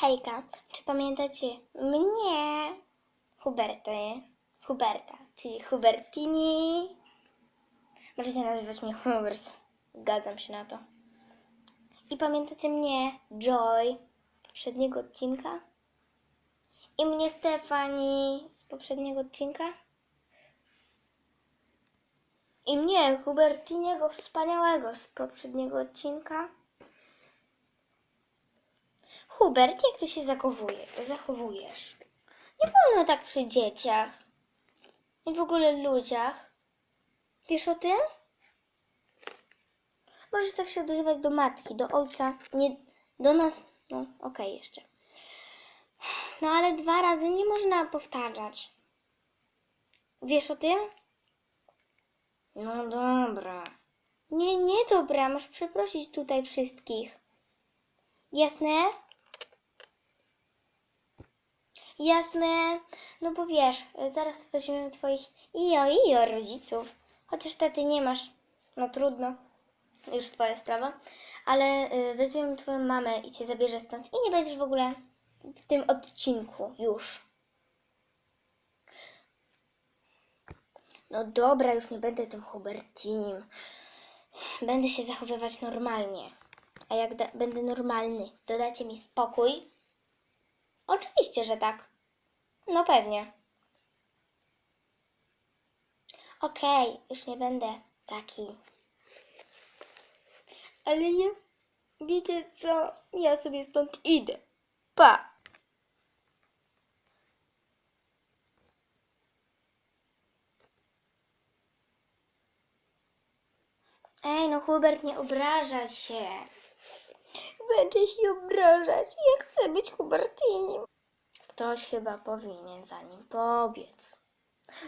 Hejka, czy pamiętacie mnie? Huberty, Huberta, czyli Hubertini. Możecie nazywać mnie Hubert. Zgadzam się na to. I pamiętacie mnie, Joy, z poprzedniego odcinka? I mnie, Stefani, z poprzedniego odcinka? I mnie, Hubertiniego wspaniałego z poprzedniego odcinka? Hubert, jak ty się zachowuje, zachowujesz? Nie wolno tak przy dzieciach. I w ogóle ludziach. Wiesz o tym? Możesz tak się odzywać do matki, do ojca, nie do nas. No, okej, jeszcze. No ale dwa razy nie można powtarzać. Wiesz o tym? No dobra. Nie, nie dobra, masz przeprosić tutaj wszystkich. Jasne? Jasne. No bo wiesz, zaraz weźmiemy twoich ijo, ijo rodziców. Chociaż taty nie masz. No trudno. Już twoja sprawa. Ale y, weźmiemy twoją mamę i cię zabierze stąd. I nie będziesz w ogóle w tym odcinku już. No dobra, już nie będę tym Hubertinim. Będę się zachowywać normalnie. A jak będę normalny, dodacie mi spokój? Oczywiście, że tak. No pewnie. Okej, już nie będę taki. Ale nie. Wiecie co? Ja sobie stąd idę. Pa! Ej, no Hubert, nie obrażać się. Będę się obrażać. Ja chcę być Hubertinim. Ktoś chyba powinien za nim pobiec.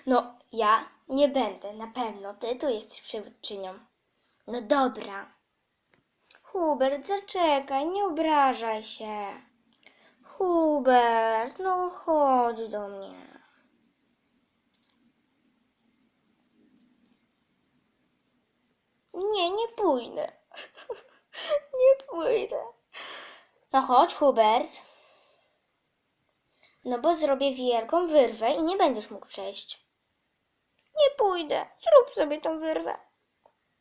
No, ja nie będę, na pewno. Ty tu jesteś przywódczynią. No dobra. Hubert, zaczekaj, nie obrażaj się. Hubert, no chodź do mnie. Nie, nie pójdę. Pójdę. No chodź, Hubert. No bo zrobię wielką wyrwę i nie będziesz mógł przejść. Nie pójdę. Zrób sobie tą wyrwę.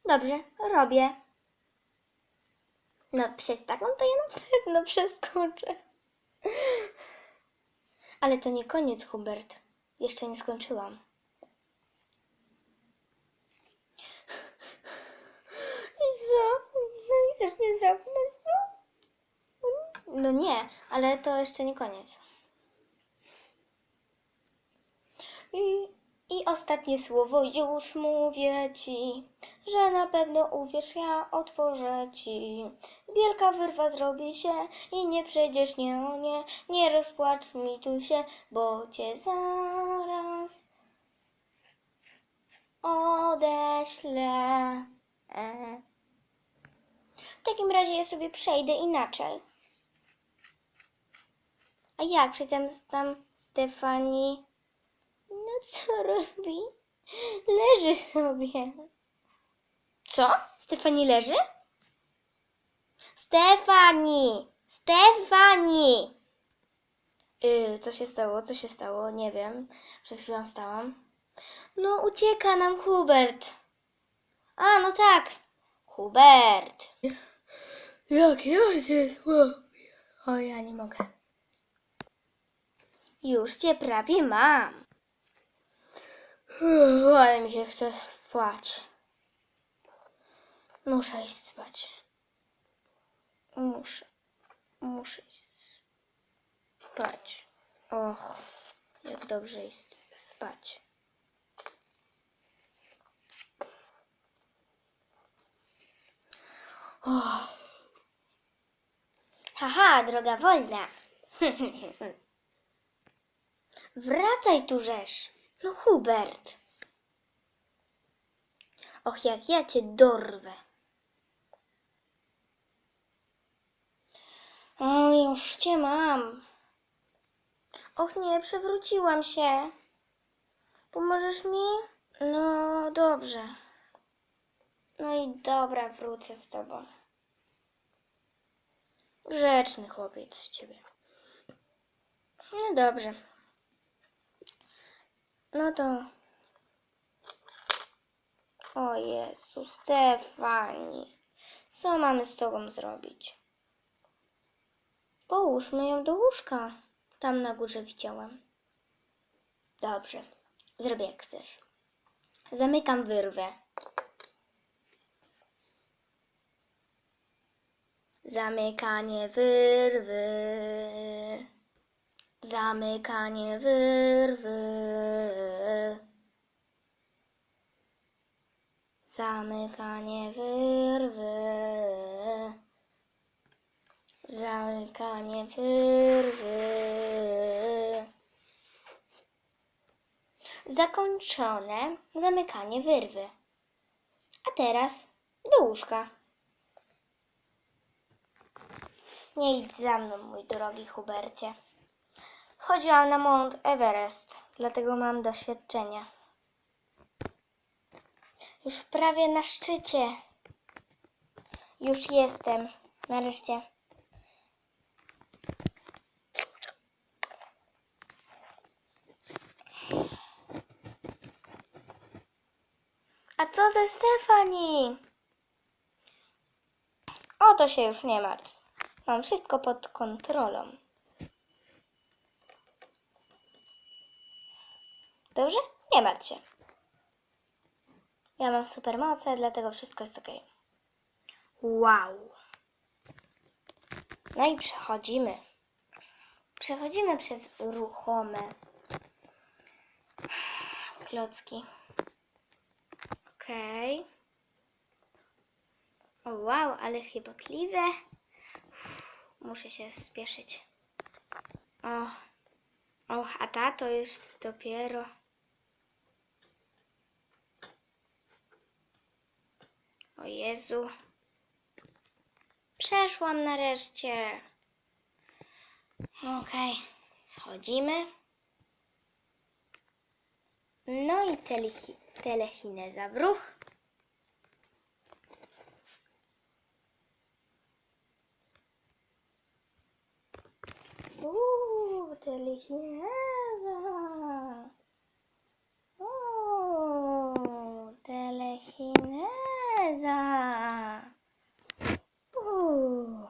Dobrze, robię. No przez taką to ja na pewno przeskoczę. Ale to nie koniec, Hubert. Jeszcze nie skończyłam. I co? No i chcesz mnie zamknąć? No? no nie, ale to jeszcze nie koniec. I, I ostatnie słowo już mówię ci, że na pewno uwierz, ja otworzę ci. Wielka wyrwa zrobi się i nie przejdziesz, nie, o nie, nie rozpłacz mi tu się, bo cię zaraz odeślę. Takim razie ja sobie przejdę inaczej. A jak przy tym tam Stefani? No co robi? Leży sobie. Co? Stefani leży? Stefani! Stefani! Yy, co się stało? Co się stało? Nie wiem. Przed chwilą stałam. No, ucieka nam Hubert. A, no tak. Hubert. Jak ja cię złapię? O, ja nie mogę. Już cię prawie mam. Uff, Ale mi się chce spać. Muszę iść spać. Muszę. Muszę iść spać. Och, jak dobrze jest spać. Och. Haha, droga wolna. Wracaj tu, rzesz. No, Hubert. Och, jak ja cię dorwę. O, już cię mam. Och nie, przewróciłam się. Pomożesz mi? No, dobrze. No i dobra, wrócę z tobą. Grzeczny chłopiec z ciebie. No dobrze. No to. O Jezu, Stefani. Co mamy z tobą zrobić? Połóżmy ją do łóżka. Tam na górze widziałam. Dobrze. Zrobię jak chcesz. Zamykam wyrwę. Zamykanie wyrwy. Zamykanie wyrwy. Zamykanie wyrwy. Zamykanie wyrwy. Zakończone zamykanie wyrwy. A teraz do łóżka. Nie idź za mną, mój drogi Hubercie. Chodziłam na Mount Everest, dlatego mam doświadczenia. Już prawie na szczycie. Już jestem. Nareszcie. A co ze Stefani? O to się już nie martw. Mam wszystko pod kontrolą. Dobrze? Nie martw się. Ja mam supermoce, dlatego wszystko jest ok. Wow. No i przechodzimy. Przechodzimy przez ruchome klocki. Okej. O wow, ale chybotliwe. Muszę się spieszyć. O, o, a ta to jest dopiero. O Jezu. Przeszłam nareszcie. Okej, schodzimy. No i telechi- telechineza w ruch. Uuu, telechineza. Uuu, telechineza. Uuu,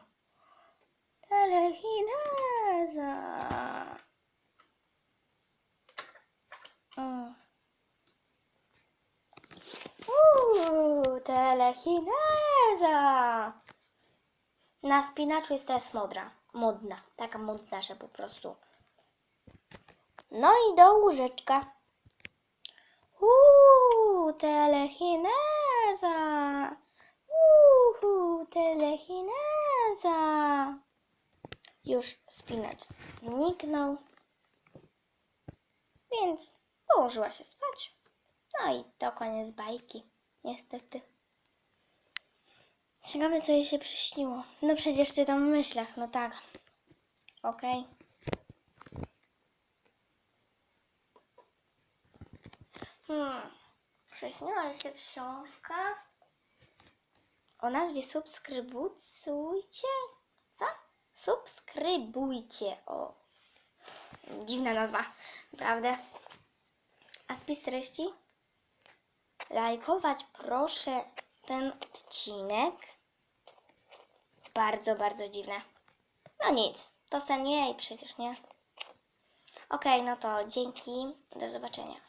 telechineza. Mm. Uuu. Na spinaczu jest teraz modra. Modna. Taka modna, że po prostu. No i do łóżeczka. Uuu, telechineza. Uuu, telechineza. Już spinacz zniknął. Więc położyła się spać. No i to koniec bajki. Niestety. Ciekawe, co jej się przyśniło. No przecież czytam w myślach, no tak. Okej. Hmm. Przyśniła jej się książka o nazwie Subskrybujcie. Co? Subskrybujcie. O. Dziwna nazwa, prawda? A spis treści? Lajkować proszę ten odcinek. Bardzo, bardzo dziwne. No nic, to sen jej przecież, nie? Okej, no to dzięki. Do zobaczenia.